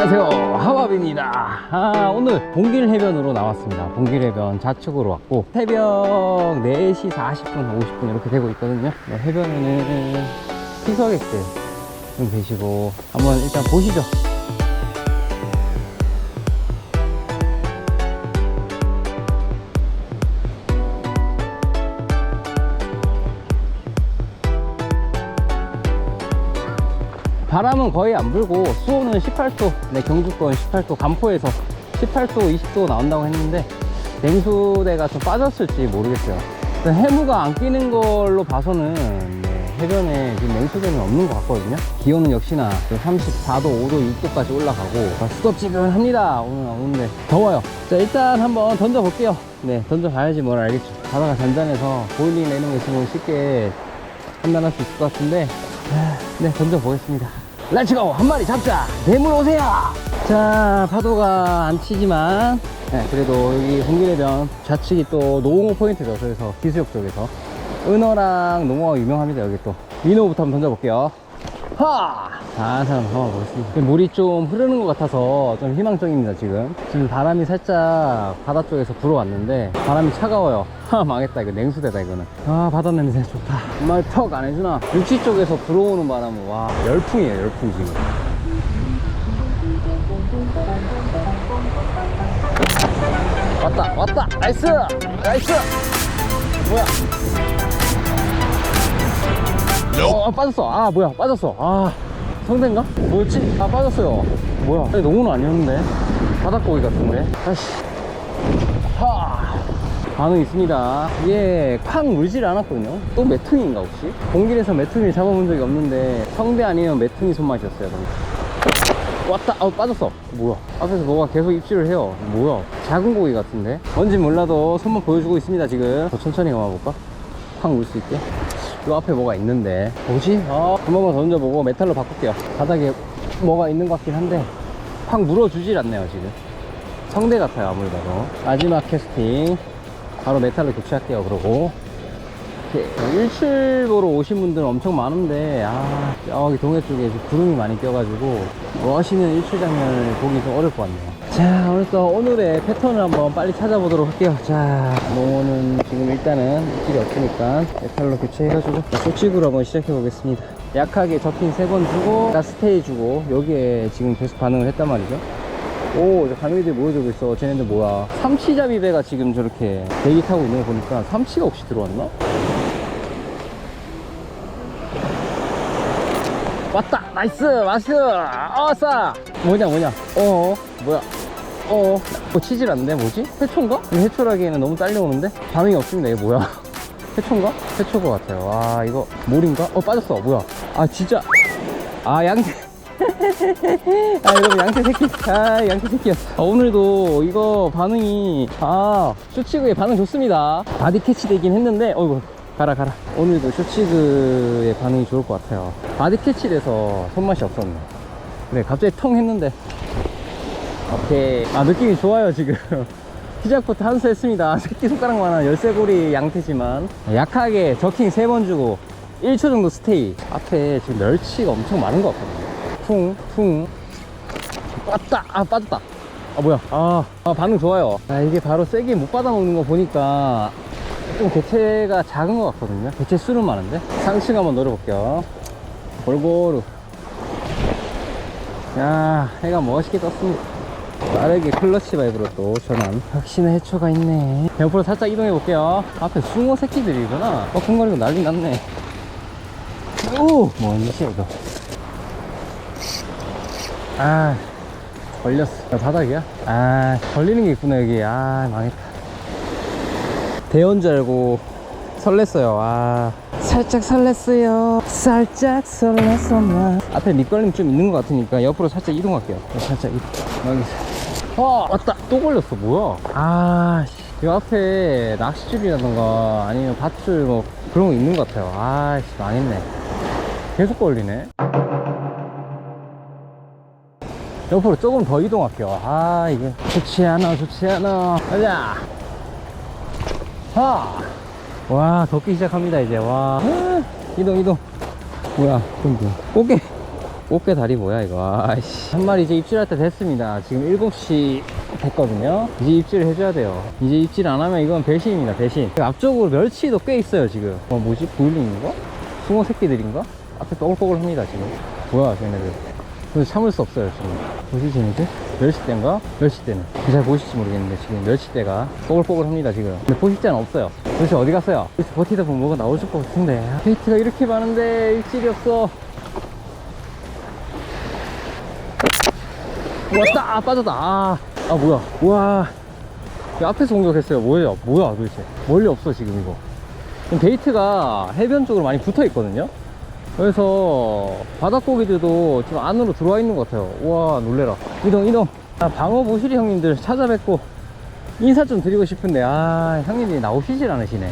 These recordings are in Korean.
안녕하세요. 하와비입니다. 아, 오늘 봉길 해변으로 나왔습니다. 봉길 해변 좌측으로 왔고 새벽 4시 40분 50분 이렇게 되고 있거든요. 네, 해변에는 피서객들 좀 계시고 한번 일단 보시죠 바람은 거의 안 불고 수온은 18도 네, 경주권 18도 간포에서 18도 20도 나온다고 했는데 냉수대가 좀 빠졌을지 모르겠어요. 그 해무가 안 끼는 걸로 봐서는 네, 해변에 지금 냉수대는 없는 것 같거든요. 기온은 역시나 34도 5도 6도까지 올라가고 아, 수도지근합니다. 오늘 오는데 더워요. 자 일단 한번 던져 볼게요. 네 던져 봐야지 뭘 알겠죠. 바다가 잔잔해서 보일링 내는 거 있으면 쉽게 판단할 수 있을 것 같은데 네 던져 보겠습니다 렛츠고 한 마리 잡자. 대물 오세요. 자 파도가 안 치지만 네, 그래도 여기 홍길해변 좌측이 또 노홍호 포인트죠. 그래서 기수역 쪽에서. 은어랑 농어가 유명합니다. 여기 또. 민호부터 한번 던져볼게요 하! 살살 한번 보겠습니다 물이 좀 흐르는 것 같아서 좀 희망적입니다 지금. 지금 바람이 살짝 바다 쪽에서 불어왔는데 바람이 차가워요. 하 망했다 이거. 냉수대다 이거는. 아 바다 냄새 좋다. 정말 턱 안 해주나? 육지 쪽에서 불어오는 바람은 와. 열풍이에요 열풍 지금. 왔다 왔다. 나이스! 나이스! 뭐야 어, 아, 빠졌어. 아, 뭐야, 빠졌어. 아, 성대인가? 뭐였지? 아, 빠졌어요. 뭐야? 아니, 농어는 아니었는데. 바닥고기 같은데. 아씨. 하. 반응 있습니다. 이게 팍 물질 않았거든요. 또 메퉁이인가 혹시? 공길에서 메퉁이 잡아본 적이 없는데 성대 아니면 메퉁이 손맛이었어요. 방금. 왔다. 아, 빠졌어. 뭐야? 앞에서 뭐가 계속 입질을 해요. 뭐야? 작은 고기 같은데? 뭔지 몰라도 손만 보여주고 있습니다, 지금. 더 천천히 감아볼까? 팍물수 있게. 요 앞에 뭐가 있는데. 뭐지? 아, 한 번만 더 던져보고 메탈로 바꿀게요. 바닥에 뭐가 있는 것 같긴 한데 팍 물어주질 않네요 지금. 성대 같아요 아무리 봐도. 마지막 캐스팅. 바로 메탈로 교체할게요 그러고 일출 보러 오신 분들은 엄청 많은데 아 여기 동해 쪽에 구름이 많이 껴가지고 멋있는 일출 장면을 보기 좀 어려울 것 같네요. 자 오늘 또 오늘의 패턴을 한번 빨리 찾아보도록 할게요. 자 농어는 지금 일단은 입질이 없으니까 메탈로 교체해가지고 소치구로 한번 시작해 보겠습니다. 약하게 접힌 세 번 주고 나 스테이 주고 여기에 지금 계속 반응을 했단 말이죠 오, 이제 가미들 모여들고 있어. 쟤네들 뭐야. 삼치잡이 배가 지금 저렇게 대기 타고 있는 거 보니까 삼치가 혹시 들어왔나? 왔다! 나이스! 나이스! 아싸! 뭐냐, 뭐냐. 어어, 뭐야. 어어, 뭐 치질 않는데, 뭐지? 해초인가? 이 해초라기에는 너무 딸려오는데? 반응이 없습니다, 이게 뭐야. 해초인가? 해초인 것 같아요. 와, 이거, 몰인가? 어, 빠졌어. 뭐야. 아, 진짜. 아, 양태. 아 여러분 양태 새끼 아 양태 새끼였어. 아, 오늘도 이거 반응이 아 쇼치그의 반응 좋습니다. 바디 캐치 되긴 했는데 어이구 가라 가라. 오늘도 쇼치그의 반응이 좋을 것 같아요. 바디 캐치 돼서 손맛이 없었네. 그래 갑자기 텅 했는데. 오케이. 아 느낌이 좋아요 지금. 시작부터 한수 했습니다. 새끼손가락만한 열쇠고리 양태지만 약하게 저킹 3번 주고 1초 정도 스테이. 앞에 지금 멸치가 엄청 많은 것 같거든요 퉁, 퉁. 빠다! 아, 빠졌다. 아, 뭐야. 아, 아, 반응 좋아요. 아, 이게 바로 세게 못 받아먹는 거 보니까 좀 개체가 작은 것 같거든요. 개체 수는 많은데. 상층 한번 노려볼게요. 골고루. 야, 해가 멋있게 떴습니다. 빠르게 클러치 바이브로 또 전환. 역시나 해초가 있네. 옆으로 살짝 이동해 볼게요. 앞에 숭어 새끼들이구나. 뻐끔거리고 난리 났네. 오! 뭔 짓이야, 이거. 아 걸렸어. 야, 바닥이야? 아 걸리는 게 있구나 여기. 아 망했다. 대원 줄 알고 설렜어요. 아. 살짝 설렜어요. 살짝 설렜었나 앞에 밑걸림 좀 있는 것 같으니까 옆으로 살짝 이동할게요. 살짝 이동. 어 왔다. 또 걸렸어. 뭐야? 아이 앞에 낚싯줄이라던가 아니면 밧줄 뭐 그런 거 있는 것 같아요. 아씨 망했네. 계속 걸리네 옆으로 조금 더 이동할게요. 아, 이게 좋지 않아, 좋지 않아. 가자. 하! 와, 덥기 시작합니다, 이제. 와. 이동, 이동. 뭐야, 둥둥. 꽃게. 꽃게 다리 뭐야 이거 아이씨 한 마리 이제 입질할 때 됐습니다 지금 7시 됐거든요 이제 입질을 해줘야 돼요 이제 입질 안 하면 이건 배신입니다 배신 그 앞쪽으로 멸치도 꽤 있어요 지금 어 뭐지 보일링인가? 숭어 새끼들인가? 앞에 뽀글뽀글합니다 지금 뭐야 쟤네들 그래서 참을 수 없어요 지금. 뭐지 쟤네들? 멸치대인가? 멸치대는. 잘 보실지 모르겠는데 지금 멸치대가 뽀글뽀글합니다 지금. 근데 포식자는 없어요. 도대체 어디 갔어요? 여기서 버티다 보면 뭐가 나오실 것 같은데. 케이트가 이렇게 많은데 입질이 없어. 왔다! 아, 빠졌다. 아, 아 뭐야. 우와. 이 앞에서 공격했어요. 뭐예요? 뭐야 도대체? 멀리 없어 지금 이거. 지금 베이트가 해변 쪽으로 많이 붙어 있거든요 그래서 바닥고기들도 지금 안으로 들어와 있는 것 같아요. 우와 놀래라. 이동 이동. 아, 방어 보시리 형님들 찾아뵙고 인사 좀 드리고 싶은데 아 형님들이 나오시질 않으시네.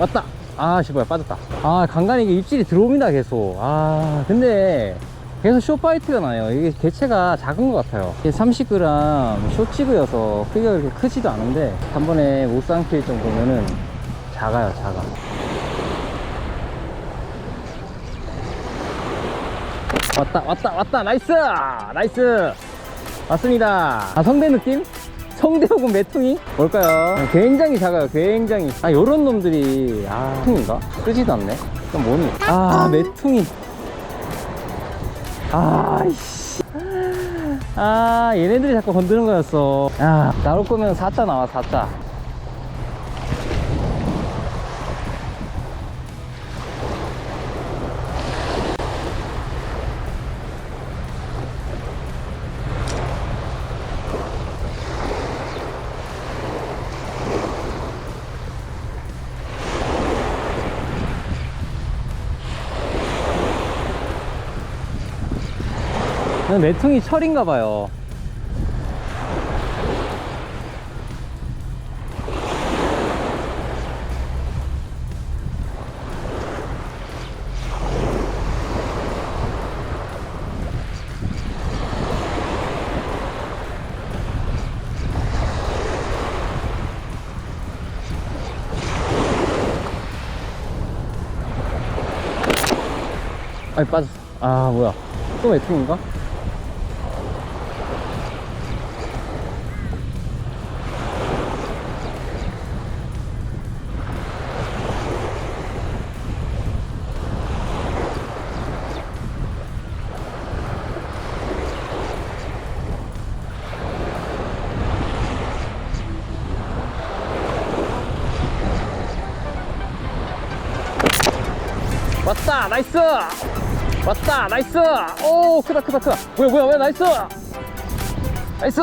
왔다. 아 씨발 빠졌다. 아 간간히 이게 입질이 들어옵니다 계속. 아 근데 계속 쇼파이트가 나요. 이게 개체가 작은 것 같아요. 이게 30g 쇼치그여서 크기가 그렇게 크지도 않은데 한 번에 못 삼킬 정도면은 작아요 작아 왔다 왔다 왔다 나이스 나이스 왔습니다 아 성대 느낌? 성대 혹은 메퉁이? 뭘까요? 굉장히 작아요 굉장히 아 요런 놈들이 아 메퉁인가? 끄지도 않네 그럼 뭐니? 아 메퉁이 아이씨 아 얘네들이 자꾸 건드는 거였어 야 나올 거면 4자 나와 4자 메퉁이 철인가 봐요. 아니 빠졌어. 아 뭐야. 또 메퉁인가? 나이스. 왔다 나이스. 오 크다 크다 크다. 뭐야 뭐야 뭐야 나이스. 나이스.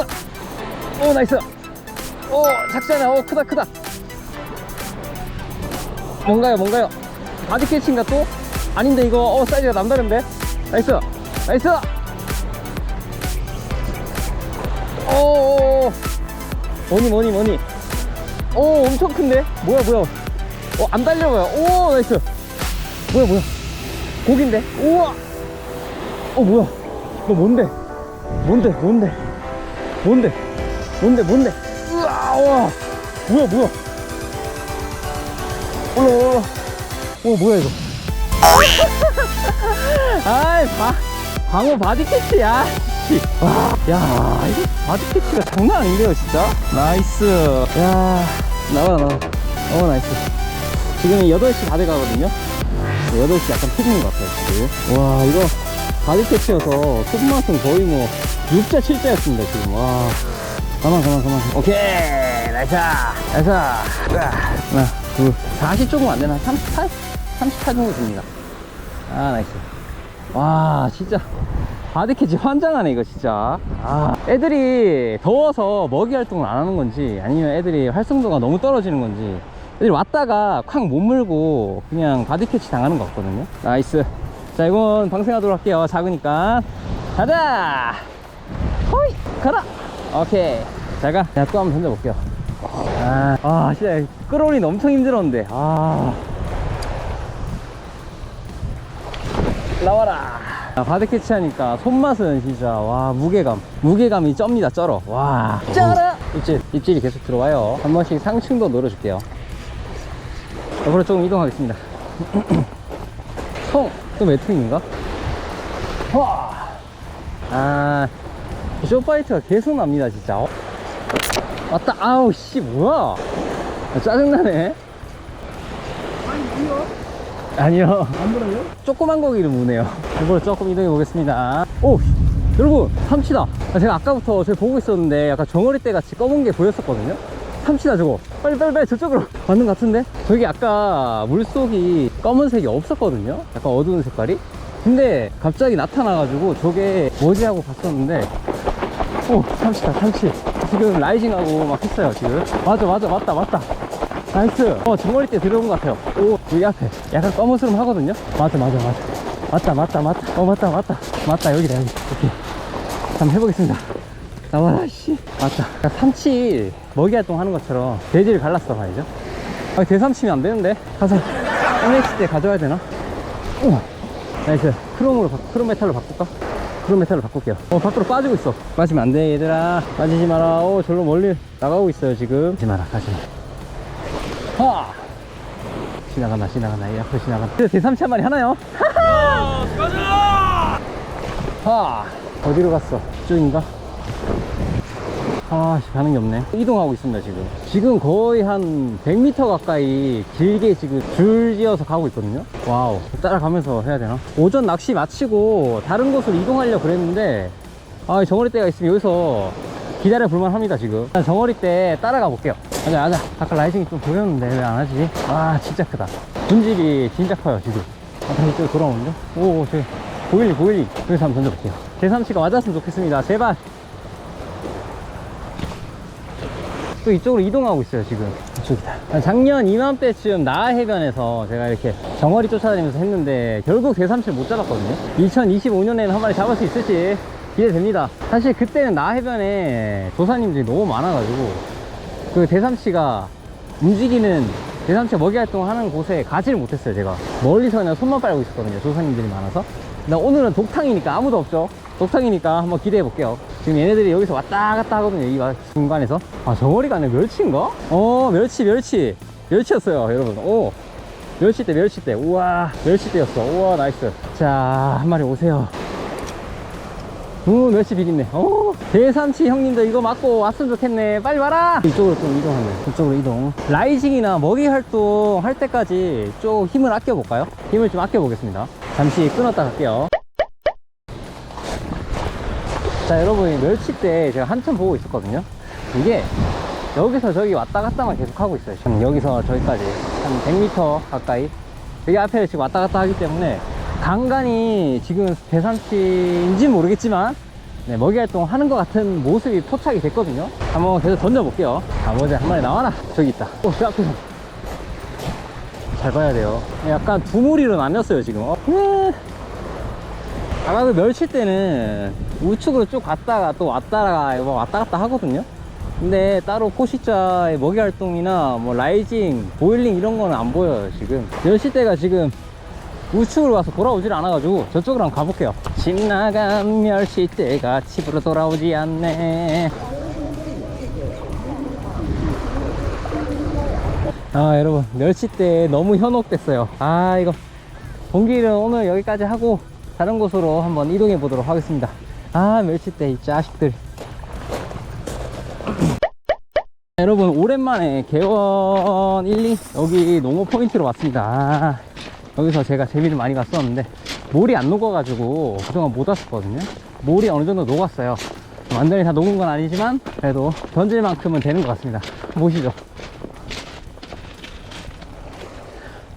오 나이스. 오 작잖아. 오 크다 크다. 뭔가요 뭔가요? 바디 캐치인가 또? 아닌데 이거? 어 사이즈가 남다른데? 나이스. 나이스. 오 뭐니 뭐니 뭐니? 오 엄청 큰데? 뭐야 뭐야? 어 안 달려가요. 오 나이스. 뭐야 뭐야 고기인데? 우와! 어 뭐야? 너 뭔데? 뭔데? 뭔데? 뭔데? 뭔데? 뭔데? 우와 우와! 뭐야 뭐야? 올라 올라 어 뭐야 이거? 아이 바, 방어 바디 캐치야. 씨. 와, 야 이거 바디 캐치가 장난 아닌데요 진짜? 나이스. 야 나와 나와. 어 나이스. 지금 8시 다 돼가거든요 8시 약간 피곤인 것 같아요 지금. 와 이거 바디 캐치여서 손맛은 거의 뭐 6자 7자였습니다 지금. 와. 가만 가만 가만. 오케이! 나이스! 나이스! 하나 둘 40 조금 안 되나? 38? 38 정도 됩니다. 아 나이스. 와 진짜. 바디 캐치 환장하네 이거 진짜. 아 애들이 더워서 먹이 활동을 안 하는 건지 아니면 애들이 활성도가 너무 떨어지는 건지 애들이 왔다가 콱 못 물고 그냥 바디 캐치 당하는 것 같거든요. 나이스. 자 이건 방생하도록 할게요. 작으니까. 가자! 호이! 가라! 오케이. 잘가. 제가 또 한번 던져볼게요. 아, 아 진짜 끌어올리는 엄청 힘들었는데. 아. 나와라. 자, 바디 캐치 하니까 손맛은 진짜 와 무게감. 무게감이 쩝니다 쩔어. 와. 쩔어 입질 입질이 계속 들어와요. 한 번씩 상층도 노려줄게요 앞으로 조금 이동하겠습니다 통또 매트인가? 와! 아, 쇼파이트가 계속 납니다, 진짜. 어? 왔다, 아우, 씨, 뭐야? 아, 짜증나네. 아니요. 안 물어요? 조그만 고기를 무네요. 이걸 조금 이동해 보겠습니다. 오! 여러분, 삼치다. 아, 제가 아까부터 저 보고 있었는데 약간 정어리대 같이 검은 게 보였었거든요? 삼치다, 저거. 빨리, 빨리, 빨리, 저쪽으로. 맞는 것 같은데? 저기 아까 물속이 검은색이 없었거든요? 약간 어두운 색깔이? 근데 갑자기 나타나가지고 저게 뭐지 하고 봤었는데, 오, 삼치다, 삼치. 지금 라이징하고 막 했어요, 지금. 맞아, 맞아, 맞다, 맞다. 나이스. 어, 정어리대 들어온 것 같아요. 오, 여기 앞에. 약간 검은스름 하거든요? 맞아, 맞아, 맞아. 맞다, 맞다, 맞다. 어, 맞다, 맞다. 맞다, 여기다, 여기. 오케이. 한번 해보겠습니다. 나와라, 씨. 맞다. 그러니까 삼치 먹이 활동 하는 것처럼 돼지를 갈랐어, 말이죠. 아, 대삼치면 안 되는데. 가서 MX 때 가져와야 되나? 오, 나이스. 크롬으로, 바, 크롬 메탈로 바꿀까? 크롬 메탈로 바꿀게요. 어, 밖으로 빠지고 있어. 빠지면 안 돼, 얘들아. 빠지지 마라. 오, 절로 멀리 나가고 있어요, 지금. 가지 마라, 가지 마. 하! 지나간다, 지나간다. 이 앞으로 지나간다. 대삼치 한 마리 하나요? 가자! 하! 어디로 갔어? 이쪽인가? 아, 씨, 가는 게 없네. 이동하고 있습니다, 지금. 지금 거의 한 100m 가까이 길게 지금 줄 지어서 가고 있거든요. 와우. 따라가면서 해야 되나? 오전 낚시 마치고 다른 곳으로 이동하려고 그랬는데, 아, 정어리 때가 있으면 여기서 기다려 볼만 합니다, 지금. 정어리 때 따라가 볼게요. 가자, 가자. 아까 라이징이 좀 보였는데 왜 안 하지? 아, 진짜 크다. 분집이 진짜 커요, 지금. 아, 다시 또 돌아오는데? 오, 저기. 보일리, 보일리. 여기서 한번 던져볼게요. 제3치가 맞았으면 좋겠습니다. 제발. 또 이쪽으로 이동하고 있어요 지금. 이쪽이다. 작년 이맘때쯤 나해변에서 제가 이렇게 정어리 쫓아다니면서 했는데 결국 대삼치를 못 잡았거든요. 2025년에는 한 마리 잡을 수 있을지 기대됩니다. 사실 그때는 나해변에 조사님들이 너무 많아가지고 그 대삼치가 움직이는 대삼치가 먹이 활동하는 곳에 가지를 못했어요 제가. 멀리서 그냥 손만 빨고 있었거든요 조사님들이 많아서. 근데 오늘은 독탕이니까 아무도 없죠 독탕이니까 한번 기대해 볼게요. 지금 얘네들이 여기서 왔다 갔다 하거든요 이 와- 중간에서. 아 저머리가 아니라 멸치인가? 어 멸치 멸치. 멸치였어요 여러분. 오 멸치대 멸치대 우와 멸치대였어. 우와 나이스. 자 한 마리 오세요. 오 멸치 비린내 오 대삼치 형님들 이거 맞고 왔으면 좋겠네. 빨리 와라! 이쪽으로 좀 이동하네. 이쪽으로 이동. 라이징이나 먹이 활동 할 때까지 좀 힘을 아껴 볼까요? 힘을 좀 아껴 보겠습니다. 잠시 끊었다 갈게요 자 여러분 멸치때 제가 한참 보고 있었거든요. 이게 여기서 저기 왔다 갔다만 계속 하고 있어요. 지금 여기서 저기까지 한 100m 가까이. 여기 앞에 지금 왔다 갔다 하기 때문에 간간히 지금 대산치인지 모르겠지만 네, 먹이 활동 하는 것 같은 모습이 포착이 됐거든요. 한번 계속 던져볼게요. 가보자 한 마리 나와라. 저기 있다. 오, 저 앞에서. 잘 봐야 돼요. 약간 두 무리로 나뉘었어요 지금. 어? 네. 아까도 멸치 때는 우측으로 쭉 갔다가 또 왔다가 뭐 왔다 갔다 하거든요. 근데 따로 포시자의 먹이 활동이나 뭐 라이징, 보일링 이런 거는 안 보여요 지금. 멸치 때가 지금 우측으로 가서 돌아오질 않아가지고 저쪽으로 한번 가볼게요. 집 나간 멸치 때가 집으로 돌아오지 않네. 아 여러분. 멸치 때 너무 현혹됐어요. 아 이거. 본기는 오늘 여기까지 하고 다른 곳으로 한번 이동해 보도록 하겠습니다. 아 멸치 때이 자식들. 여러분 오랜만에 개원 1, 2 여기 농어 포인트로 왔습니다. 아, 여기서 제가 재미를 많이 봤었는데 몰이 안 녹아가지고 그동안 못 왔었거든요. 몰이 어느 정도 녹았어요. 완전히 다 녹은 건 아니지만 그래도 던질 만큼은 되는 것 같습니다. 보시죠.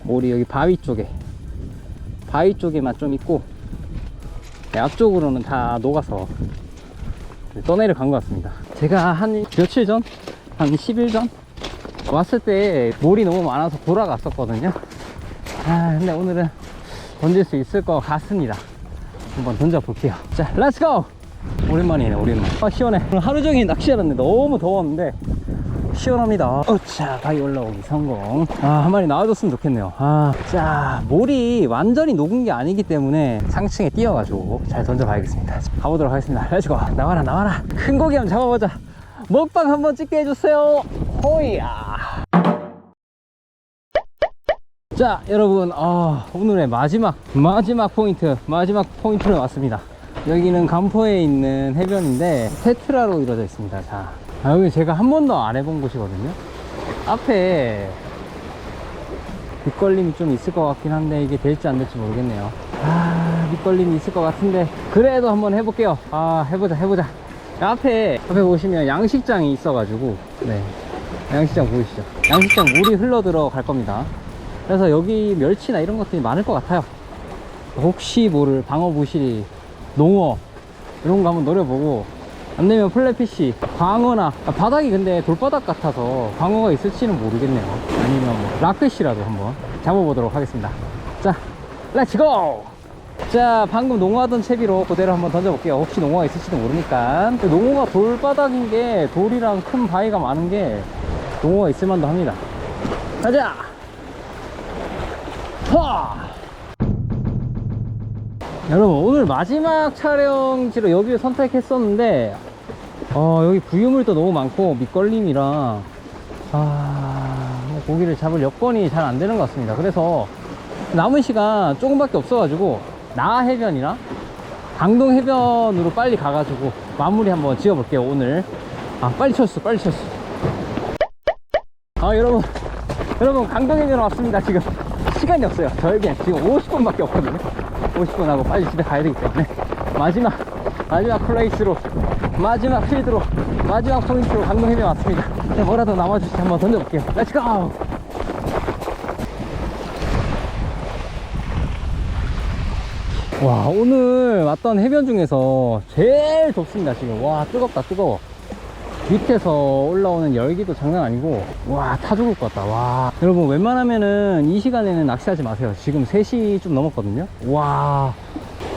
몰이 여기 바위 쪽에 바위 쪽에만 좀 있고 네, 앞쪽으로는 다 녹아서 떠내려 간 것 같습니다. 제가 한 며칠 전? 한 10일 전? 왔을 때 몰이 너무 많아서 돌아갔었거든요. 아 근데 오늘은 던질 수 있을 것 같습니다. 한번 던져볼게요. 자 렛츠고 오랜만이네 오랜만. 아 시원해. 오늘 하루 종일 낚시하는데 너무 더웠는데 시원합니다. 어차 바위 올라오기 성공. 아 한 마리 나와줬으면 좋겠네요. 아자 몰이 완전히 녹은 게 아니기 때문에 상층에 띄어가지고 잘 던져봐야겠습니다. 가보도록 하겠습니다. 렛츠고 나와라 나와라. 큰 고기 한번 잡아보자. 먹방 한번 찍게 해주세요. 호이야. 자 여러분 아, 오늘의 마지막 마지막 포인트 마지막 포인트로 왔습니다. 여기는 간포에 있는 해변인데 테트라로 이루어져 있습니다. 자 아, 여기 제가 한 번도 안 해본 곳이거든요. 앞에 밑걸림이 좀 있을 것 같긴 한데 이게 될지 안 될지 모르겠네요. 아 밑걸림이 있을 것 같은데 그래도 한번 해볼게요. 아 해보자 해보자. 앞에 앞에 보시면 양식장이 있어가지고 네. 양식장 보이시죠? 양식장 물이 흘러 들어갈 겁니다. 그래서 여기 멸치나 이런 것들이 많을 것 같아요. 혹시 모를 방어 부실이 농어 이런 거 한번 노려보고 안 되면 플랫피시 광어나 아, 바닥이 근데 돌바닥 같아서 광어가 있을지는 모르겠네요. 아니면 뭐 락피시라도 한번 잡아보도록 하겠습니다. 자 렛츠고 자 방금 농어하던 채비로 그대로 한번 던져볼게요. 혹시 농어가 있을지도 모르니까. 농어가 돌바닥인 게 돌이랑 큰 바위가 많은 게 농어가 있을 만도 합니다. 가자! 하! 여러분 오늘 마지막 촬영지로 여기를 선택했었는데 어, 여기 부유물도 너무 많고 밑걸림이랑 아, 뭐 고기를 잡을 여건이 잘 안 되는 것 같습니다. 그래서 남은 시간 조금밖에 없어가지고 나 해변이랑 강동 해변으로 빨리 가가지고 마무리 한번 지어볼게요 오늘. 아 빨리 쳤어 빨리 쳤어. 아 여러분 여러분 강동 해변 왔습니다 지금. 시간이 없어요. 저에겐 지금 50분밖에 없거든요. 50분 하고 빨리 집에 가야 되기 때문에. 마지막 마지막 플레이스로 마지막 필드로 마지막 포인트로 강동해변 왔습니다. 네, 뭐라도 남아주시 한번 던져볼게요. 렛츠고 와 오늘 왔던 해변 중에서 제일 덥습니다 지금. 와 뜨겁다 뜨거워. 밑에서 올라오는 열기도 장난 아니고 와 타 죽을 것 같다. 와. 여러분 웬만하면은 이 시간에는 낚시하지 마세요. 지금 3시 좀 넘었거든요? 와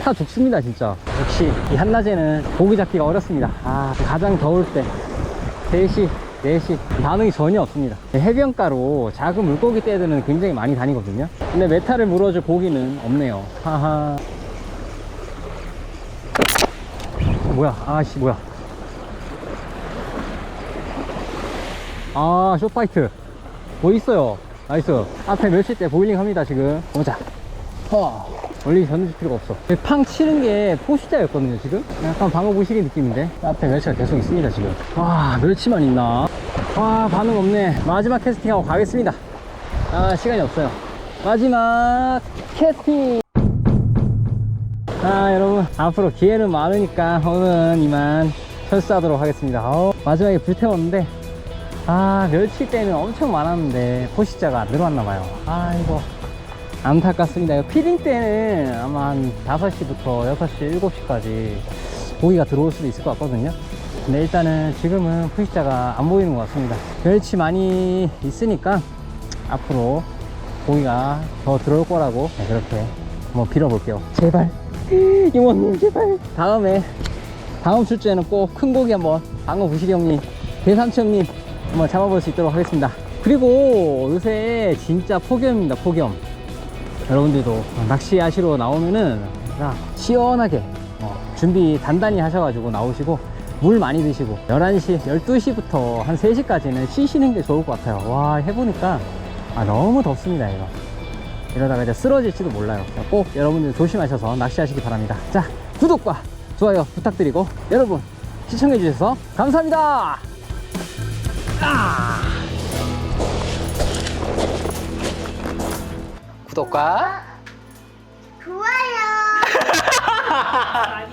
타 죽습니다 진짜. 역시 이 한낮에는 고기 잡기가 어렵습니다. 아 가장 더울 때 3시 4시. 반응이 전혀 없습니다. 해변가로 작은 물고기 떼들은 굉장히 많이 다니거든요. 근데 메탈을 물어줄 고기는 없네요. 하하. 뭐야? 아씨 뭐야? 아 쇼파이트. 뭐 있어요? 나이스. 앞에 멸치 때 보일링 합니다 지금. 보자. 허 멀리 던질 필요가 없어. 팡 치는 게 포시자였거든요 지금? 약간 방어 부시기 느낌인데? 앞에 멸치가 계속 있습니다 지금. 와 멸치만 있나? 와 반응 없네. 마지막 캐스팅하고 가겠습니다. 아 시간이 없어요. 마지막 캐스팅! 아 여러분 앞으로 기회는 많으니까 오늘은 이만 철수하도록 하겠습니다. 어, 마지막에 불태웠는데 아 멸치 때는 엄청 많았는데 포시자가 늘어났나봐요. 아이고 안타깝습니다. 피딩 때는 아마 한 5시부터 6시 7시까지 고기가 들어올 수도 있을 것 같거든요. 근데 일단은 지금은 포시자가 안 보이는 것 같습니다. 멸치 많이 있으니까 앞으로 고기가 더 들어올 거라고 네, 그렇게 한번 빌어볼게요. 제발. 이모님 제발. 다음에 다음 출제는 꼭 큰 고기 한번 방어 부시리 형님 대삼치 형님 한번 잡아볼 수 있도록 하겠습니다. 그리고 요새 진짜 폭염입니다 폭염 여러분들도 낚시하시러 나오면은 자, 시원하게 어, 준비 단단히 하셔가지고 나오시고 물 많이 드시고 11시 12시부터 한 3시까지는 쉬시는 게 좋을 것 같아요. 와 해보니까 아, 너무 덥습니다 이거. 이러다가 이제 쓰러질지도 몰라요. 꼭 여러분들 조심하셔서 낚시하시기 바랍니다. 자 구독과 좋아요 부탁드리고 여러분 시청해 주셔서 감사합니다. 아! 구독과 좋아요. 많이